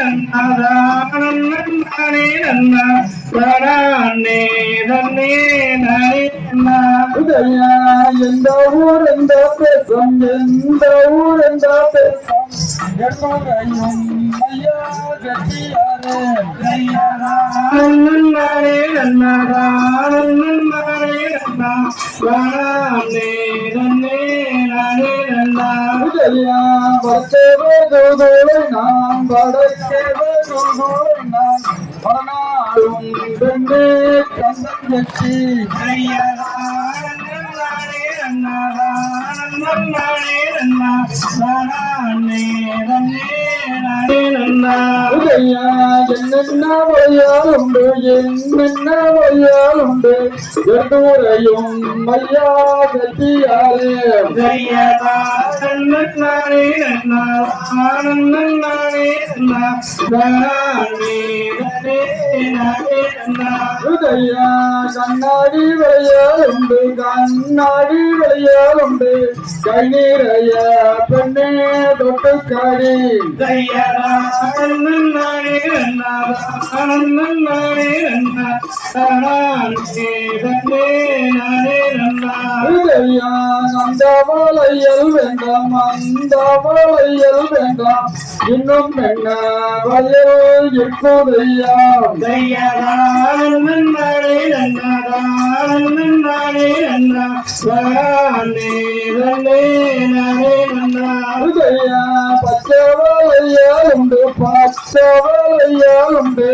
நன்னானே நன்னா நானே தன்னே நானே நன்னா உதயா எந்த ஊர் எந்த பேசம் எந்த ஊர் எந்த பேசம் எல்லோரையும் ஐயா கட்டியாரே நன்னானே எல்லாம் பச்சைவே தூதுளை நாம் படைக்கவே தூதுளை நாம். பலநாளும் பெண்ணே கந்தன் உதயா என்னென்ன வழியாலுண்டு என்னென்ன வழியாலுண்டு எல்லோரையும் ஐயா கட்டியாரே உதயா கண்ணாடி விளையாளுண்டு கண்ணாடி விளையாளுண்டு கை நீரைய பெண்ணே தொட்டுக்காடி உதயா அந்த வளையல் வேண்டாம் அந்த வளையல் வேண்டாம். இன்னும் என்ன வளையல் இருக்குதையா? உதயா வளையாலுண்டு பச்சை வளையாலுண்டு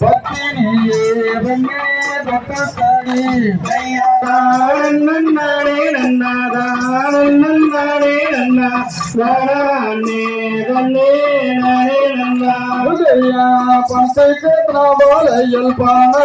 பத்தினியே பெண்ணே தொட்டுக்காடி உதயா பச்சை வளையல் பான